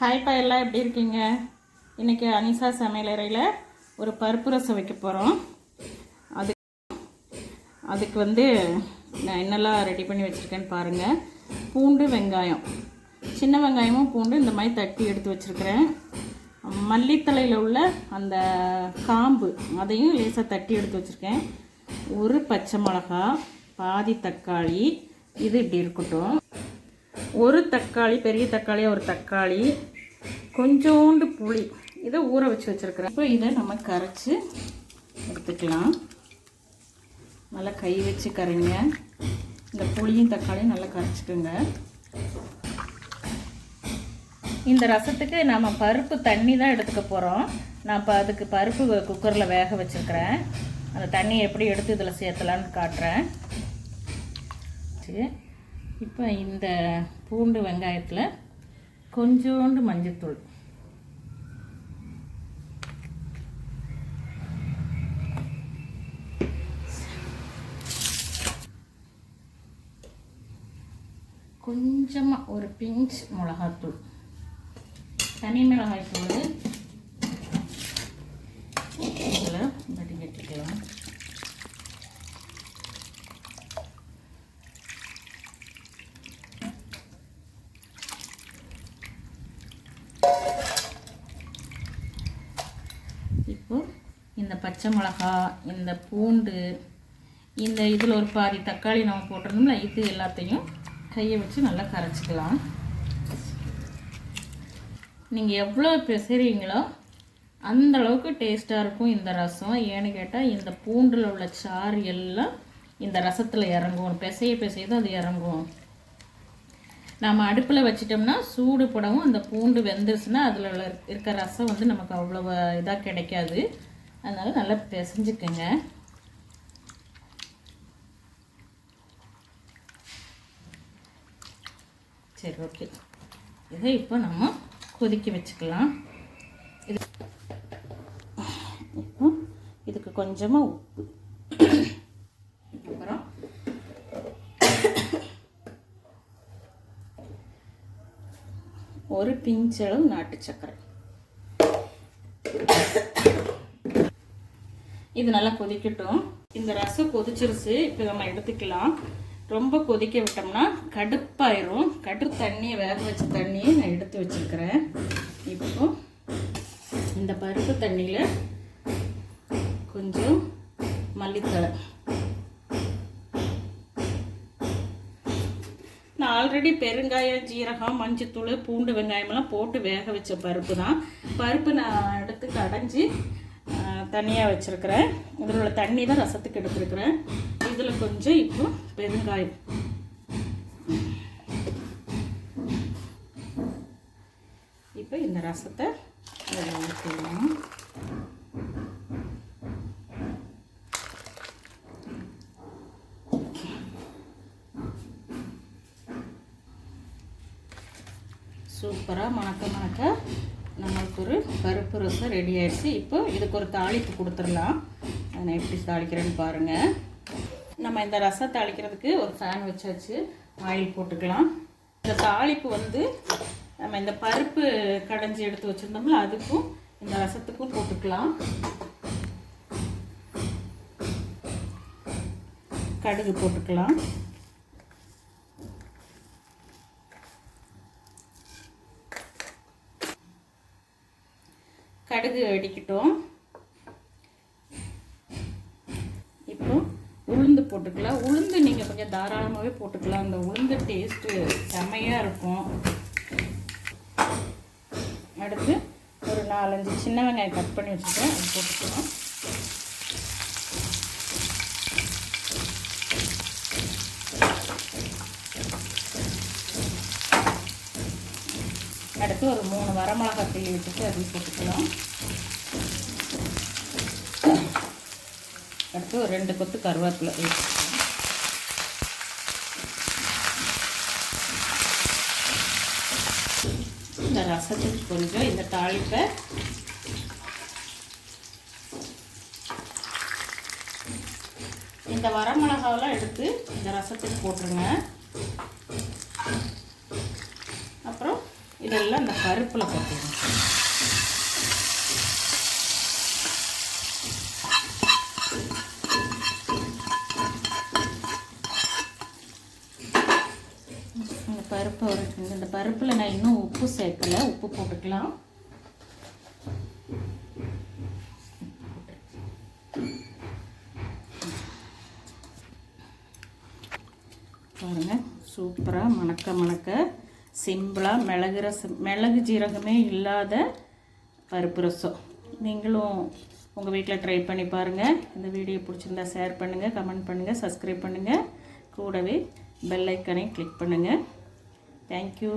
ஹாய்ப்பா எல்லாம் எப்படி இருக்கீங்க? இன்றைக்கி அனிசா சமையலறையில் ஒரு பருப்பு ரசம் வைக்க போகிறோம் அது அதுக்கு வந்து நான் என்னெல்லாம் ரெடி பண்ணி வச்சுருக்கேன்னு பாருங்கள் பூண்டு வெங்காயம். சின்ன வெங்காயமும் பூண்டு இந்த மாதிரி தட்டி எடுத்து வச்சுருக்கிறேன். மல்லித்தலையில் உள்ள அந்த காம்பு அதையும் லேசாக தட்டி எடுத்து வச்சுருக்கேன். ஒரு பச்சை மிளகா பாதி தக்காளி இது இப்படி இருக்கட்டும். ஒரு தக்காளி பெரிய தக்காளி ஒரு தக்காளி கொஞ்சோண்டு புளி. இதை ஊற வச்சு வச்சுருக்குறேன். இப்போ இதை நம்ம கரைச்சி எடுத்துக்கலாம். நல்லா கை வச்சு கரைங்க. இந்த புளியும் தக்காளியும் நல்லா கரைச்சிக்கோங்க. இந்த ரசத்துக்கு நம்ம பருப்பு தண்ணி தான் எடுத்துக்க போகிறோம் நான் இப்போ அதுக்கு பருப்பு குக்கரில் வேக வச்சுருக்கிறேன். அந்த தண்ணியை எப்படி எடுத்து இதில் சேர்த்தலான்னு காட்டுறேன். சரி. இப்போ இந்த பூண்டு வெங்காயத்தில் கொஞ்சோண்டு மஞ்சத்தூள். கொஞ்சமாக ஒரு பிஞ்ச் மிளகாத்தூள். தனி மிளகாய் தூள் இதில் வடிகட்டிக்கலாம் இப்போ இந்த பச்சை மிளகா இந்த பூண்டு இந்த இதில் ஒரு பாதி தக்காளி நம்ம போட்டிருந்தோம்ல இது எல்லாத்தையும் கையை வச்சு நல்லா கரைச்சிக்கலாம். நீங்கள் எவ்வளோ பிசைறீங்களோ அந்த அளவுக்கு டேஸ்ட்டாக இருக்கும் இந்த ரசம். ஏன்னு கேட்டால் இந்த பூண்டில் உள்ள சாறு எல்லாம் இந்த ரசத்தில் இறங்கும். பிசைய பிசைய தான் அது இறங்கும். நம்ம அடுப்பில் வச்சிட்டோம்னா சூடு படவும் அந்த பூண்டு வெந்துருச்சுன்னா அதில் உள்ள இருக்க ரசம் வந்து நமக்கு அவ்வளோ இதாக கிடைக்காது. அதனால் நல்லா பிசைஞ்சுக்கோங்க. சரி ஓகே. இதை இப்போ நம்ம கொதிக்க வச்சுக்கலாம். இது இப்போ இதுக்கு கொஞ்சமாக உப்பு. அப்புறம் ஒரு பிஞ்சளவு நாட்டு சர்க்கரை. இது நல்லா கொதிக்கட்டும். இந்த ரசம் கொதிச்சிருச்சு இப்போ நம்ம எடுத்துக்கலாம். ரொம்ப கொதிக்க விட்டோம்னா கடுப்பாயிரும். கடு தண்ணியை வேக வச்ச தண்ணியை நான் எடுத்து வச்சுருக்கிறேன். இப்போ இந்த பருப்பு தண்ணியில் கொஞ்சம் மல்லித்தழை. நான் ஆல்ரெடி பெருங்காயம் ஜீரகம் மஞ்சத்தூள் பூண்டு வெங்காயமெல்லாம் போட்டு வேக வச்ச பருப்பு தான். பருப்பு நான் எடுத்து கடைஞ்சி தனியாக வச்சுருக்கிறேன். இதில் உள்ள தண்ணி தான் ரசத்துக்கு எடுத்துருக்குறேன். இதில் கொஞ்சம் இப்போ பெருங்காயம். இப்போ இந்த ரசத்தை ஊற்றிடலாம். சூப்பராக மணக்க மணக்க நம்மளுக்கு ஒரு பருப்பு ரசம் ரெடி ஆயிடுச்சு. இப்போ இதுக்கு ஒரு தாளிப்பு கொடுத்துடலாம். அதை நான் எப்படி தாளிக்கிறேன்னு பாருங்கள் நம்ம இந்த ரசம் தாளிக்கிறதுக்கு ஒரு ஃபேன் வச்சாச்சு. ஆயில் போட்டுக்கலாம். இந்த தாளிப்பு வந்து நம்ம இந்த பருப்பு கடைஞ்சி எடுத்து வச்சுருந்தோம்ல அதுக்கும் இந்த ரசத்துக்கும் போட்டுக்கலாம். கடுகு போட்டுக்கலாம். கடுகு வெடிக்கட்டும். இப்போ உளுந்து போட்டுக்கலாம். உளுந்து நீங்கள் கொஞ்சம் தாராளமாகவே போட்டுக்கலாம். அந்த உளுந்து டேஸ்ட்டு செம்மையாக இருக்கும். அடுத்து ஒரு நாலஞ்சு சின்ன வெங்காயம் கட் பண்ணி வச்சுருக்கேன் அது போட்டுக்கலாம். அடுத்து ஒரு மூணு வரமிளகாய் தீ விட்டுட்டு அதையும் போட்டுக்கலாம். அடுத்து ஒரு ரெண்டு கொத்து கருவேப்பிலை இந்த ரசத்துக்கு கொஞ்சம் இந்த தாளிப்பை இந்த வரமிளகாவெலாம் எடுத்து இந்த ரசத்துக்கு போட்டுருங்க அப்புறம் இதெல்லாம் அந்த பருப்பில் போட்டுருங்க இந்த பருப்பு ஒரு இந்த பருப்பில் நான் இன்னும் உப்பு சேர்க்கலை. உப்பு போட்டுக்கலாம். பாருங்க சூப்பராக மணக்க மணக்க சிம்பிளாக மிளகு ரசம் மிளகு ஜீரகமே இல்லாத பருப்பு ரசம். நீங்களும் உங்கள் வீட்டில் ட்ரை பண்ணி பாருங்கள் இந்த வீடியோ பிடிச்சிருந்தா ஷேர் பண்ணுங்கள் கமெண்ட் பண்ணுங்கள் சப்ஸ்கிரைப் பண்ணுங்கள் கூடவே பெல் ஐக்கனை கிளிக் பண்ணுங்கள் தேங்க்யூ